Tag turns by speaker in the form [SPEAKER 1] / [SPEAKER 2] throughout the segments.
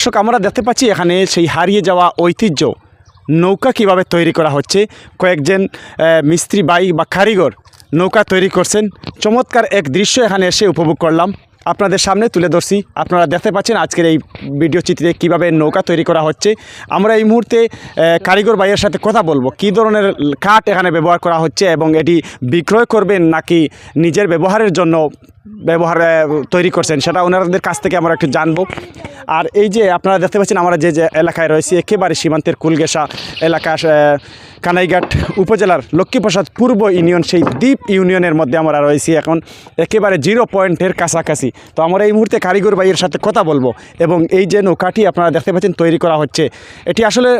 [SPEAKER 1] দর্শক, আমরা দেখতে পাচ্ছি এখানে সেই হারিয়ে যাওয়া ঐতিহ্য নৌকা কীভাবে তৈরি করা হচ্ছে। কয়েকজন মিস্ত্রি, বাই বা কারিগর নৌকা তৈরি করছেন। চমৎকার এক দৃশ্য এখানে এসে উপভোগ করলাম। আপনাদের সামনে তুলে ধরছি। আপনারা দেখতে পাচ্ছেন আজকের এই ভিডিও চিত্রে কীভাবে নৌকা তৈরি করা হচ্ছে। আমরা এই মুহূর্তে কারিগর ভাইয়ের সাথে কথা বলব। কী ধরনের কাঠ এখানে ব্যবহার করা হচ্ছে এবং এটি বিক্রয় করবেন নাকি নিজের ব্যবহারের জন্য ব্যবহার তৈরি করছেন, সেটা ওনাদের কাছ থেকে আমরা একটু জানব। আর এই যে আপনারা দেখতে পাচ্ছেন, আমরা যে যে এলাকায় রয়েছি, একেবারে সীমান্তের কুলগেসা এলাকা কানাইঘাট উপজেলার লক্ষ্মীপ্রসাদ পূর্ব ইউনিয়ন, সেই দ্বীপ ইউনিয়নের মধ্যে আমরা রয়েছি এখন, একেবারে জিরো পয়েন্টের কাছাকাছি। তো আমরা এই মুহূর্তে কারিগর ভাইয়ের সাথে কথা বলব এবং এই যে নৌকাটি আপনারা দেখতে পাচ্ছেন, তৈরি করা হচ্ছে, এটি আসলে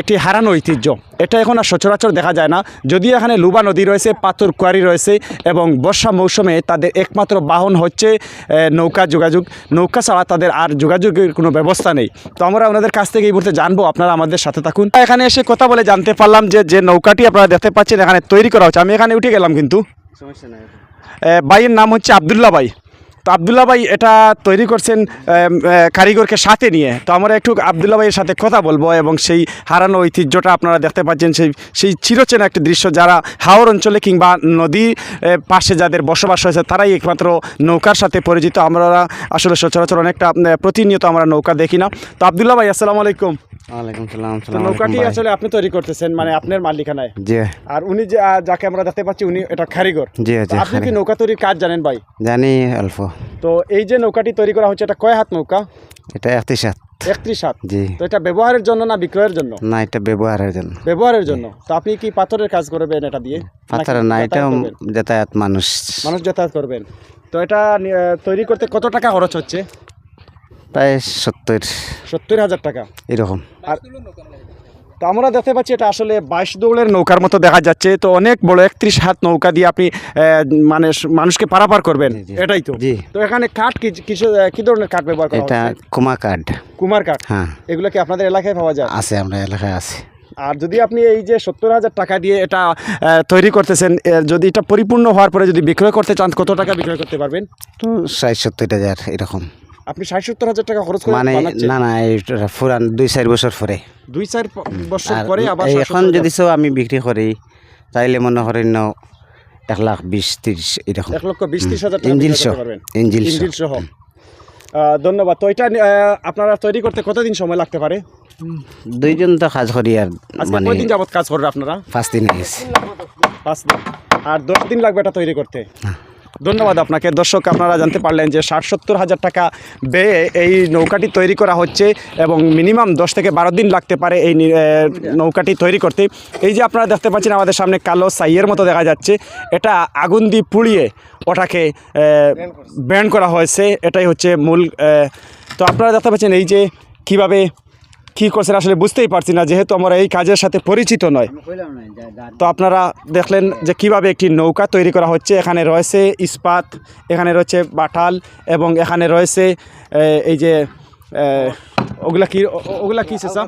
[SPEAKER 1] একটি হারানো ঐতিহ্য। এটা এখন আর সচরাচর দেখা যায় না। যদিও এখানে লুবা নদী রয়েছে, পাথর কুয়ারি রয়েছে এবং বর্ষা মৌসুমে তাদের একমাত্র বাহন হচ্ছে নৌকা যোগাযোগ। নৌকা ছাড়া তাদের আর যোগাযোগের কোনো ব্যবস্থা নেই। তো আমরা ওনাদের কাছ থেকে এই মুহূর্তে জানব আপনারা আমাদের সাথে থাকুন। এখানে এসে কথা বলে জানতে পারলাম যে যে নৌকাটি আপনারা দেখতে পাচ্ছেন এখানে তৈরি করা হচ্ছে। আমি এখানে উঠে গেলাম কিন্তু।
[SPEAKER 2] সমস্যা নাই।
[SPEAKER 1] ভাইয়ের নাম হচ্ছে আবদুল্লাহ ভাই। তো আবদুল্লাহ ভাই এটা তৈরি করছেন কারিগরকে সাথে নিয়ে। তো আমরা একটু আবদুল্লাহ ভাইয়ের সাথে কথা বলব এবং সেই হারানো ঐতিহ্যটা আপনারা দেখতে পাচ্ছেন সেই সেই চিরচেনা একটি দৃশ্য যারা হাওর অঞ্চলে কিংবা নদীর আহ, পাশে যাদের বসবাস হয়েছে তারাই একমাত্র নৌকার সাথে পরিচিত। আমরা আসলে সচরাচর অনেকটা প্রতিনিয়ত আমরা নৌকা দেখি না। তো আবদুল্লাহ ভাই আসসালামু আলাইকুম। নৌকাটি আসলে আপনি তৈরি করতেছেন মানে আপনার মালিকানায়।
[SPEAKER 2] জি।
[SPEAKER 1] আর উনি যে যাকে আমরা দেখতে পাচ্ছি উনি এটা কারিগর।
[SPEAKER 2] জি
[SPEAKER 1] আপনি কি নৌকা তৈরির কাজ জানেন ভাই?
[SPEAKER 2] জানি অল্প।
[SPEAKER 1] তো এই যে নৌকাটি তৈরি করা হচ্ছে এটা কয় হাত নৌকা?
[SPEAKER 2] এটা একত্রিশ হাত।
[SPEAKER 1] একত্রিশ হাত।
[SPEAKER 2] জি।
[SPEAKER 1] তো এটা ব্যবহারের জন্য না বিক্রয়ের জন্য?
[SPEAKER 2] না এটা ব্যবহারের জন্য।
[SPEAKER 1] ব্যবহারের জন্য। তো আপনি কি পাথরের কাজ করবেন এটা দিয়ে?
[SPEAKER 2] পাথর না এটা যাতায়াত মানুষ।
[SPEAKER 1] মানুষ যাতায়াত করবেন। তো এটা তৈরি করতে কত টাকা খরচ হচ্ছে?
[SPEAKER 2] প্রায় সত্তর।
[SPEAKER 1] সত্তর হাজার টাকা।
[SPEAKER 2] এরকম।
[SPEAKER 1] আর তো আমরা দেখতে পাচ্ছি এটা আসলে বাইশ দৌড়ের নৌকার মতো দেখা যাচ্ছে। তো অনেক বড় একত্রিশ হাত নৌকা দিয়ে আপনি মানে মানুষকে পারাপার করবেন। এটাই তো।
[SPEAKER 2] জি।
[SPEAKER 1] তো এখানে কাঠ কিছু কি ধরনের কাঠ ব্যবহার করা
[SPEAKER 2] এটা
[SPEAKER 1] হচ্ছে?
[SPEAKER 2] কুমা কার্ড
[SPEAKER 1] কুমার কাঠ?
[SPEAKER 2] হ্যাঁ।
[SPEAKER 1] এগুলো কি আপনাদের এলাকায় পাওয়া যায়?
[SPEAKER 2] আছে আমরা এলাকায় আছে।
[SPEAKER 1] আর যদি আপনি এই যে সত্তর হাজার টাকা দিয়ে এটা তৈরি করতেছেন যদি এটা পরিপূর্ণ হওয়ার পরে যদি বিক্রয় করতে চান কত টাকা বিক্রয় করতে পারবেন?
[SPEAKER 2] তো ষাট সত্তর হাজার এরকম।
[SPEAKER 1] আপনি ষাট সত্তর হাজার টাকা খরচ করে
[SPEAKER 2] মানে না না ফুরান দুই চার বছর পরে।
[SPEAKER 1] দুই চার বছর পরে আবার
[SPEAKER 2] এখন যদি সব আমি বিক্রি করি তাইলে মনে করেন ন এক লাখ বিশ তিরিশ এরকম।
[SPEAKER 1] এক লক্ষ বিশ ত্রিশ হাজার
[SPEAKER 2] ইঞ্জিল
[SPEAKER 1] বিক্রয়
[SPEAKER 2] সহ ইঞ্জিল সহ।
[SPEAKER 1] ইঞ্জিল সহ। ধন্যবাদ। তো এটা আপনারা তৈরি করতে কতদিন সময় লাগতে পারে?
[SPEAKER 2] দুইজন তো কাজ করি আর মানে
[SPEAKER 1] কয়দিন যাবত কাজ করবে আপনারা?
[SPEAKER 2] পাঁচ দিন হয়ে
[SPEAKER 1] পাঁচ দিন। আর দশ দিন লাগবে এটা তৈরি করতে? ধন্যবাদ আপনাকে। দর্শক আপনারা জানতে পারলেন যে ষাট সত্তর হাজার টাকা ব্যয়ে এই নৌকাটি তৈরি করা হচ্ছে এবং মিনিমাম দশ থেকে বারো দিন লাগতে পারে এই নৌকাটি তৈরি করতে। এই যে আপনারা দেখতে পাচ্ছেন আমাদের সামনে কালো সাইয়ের মতো দেখা যাচ্ছে। এটা আগুন দিয়ে পুড়িয়ে ওটাকে ব্যান্ড করা হয়েছে। এটাই হচ্ছে মূল তো আপনারা দেখতে পাচ্ছেন এই যে কীভাবে কী করছেন আসলে বুঝতেই পারছি না যেহেতু আমরা এই কাজের সাথে পরিচিত নয়। তো আপনারা দেখলেন যে কীভাবে একটি নৌকা তৈরি করা হচ্ছে। এখানে রয়েছে ইস্পাত এখানে রয়েছে বাটাল এবং এখানে রয়েছে এই যে ওগুলা কি ওগুলা কি চাচা?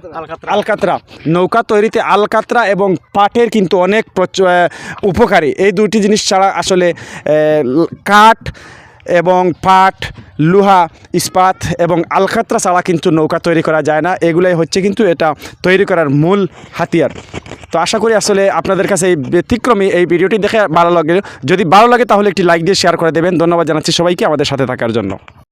[SPEAKER 1] আলকাতরা। নৌকা তৈরিতে আলকাতরা এবং পাটের কিন্তু অনেক প্রচ- উপকারী। এই দুটি জিনিস ছাড়া আসলে কাঠ এবং পাট, লোহা, ইস্পাত এবং আলকাতরা ছাড়া কিন্তু নৌকা তৈরি করা যায় না। এগুলাই হচ্ছে কিন্তু এটা তৈরি করার মূল হাতিয়ার। তো আশা করি আসলে আপনাদের কাছে এই ব্যতিক্রমী এই ভিডিওটি দেখে ভালো লাগে। যদি ভালো লাগে তাহলে একটি লাইক দিয়ে শেয়ার করে দেবেন। ধন্যবাদ জানাচ্ছি সবাইকে আমাদের সাথে থাকার জন্য।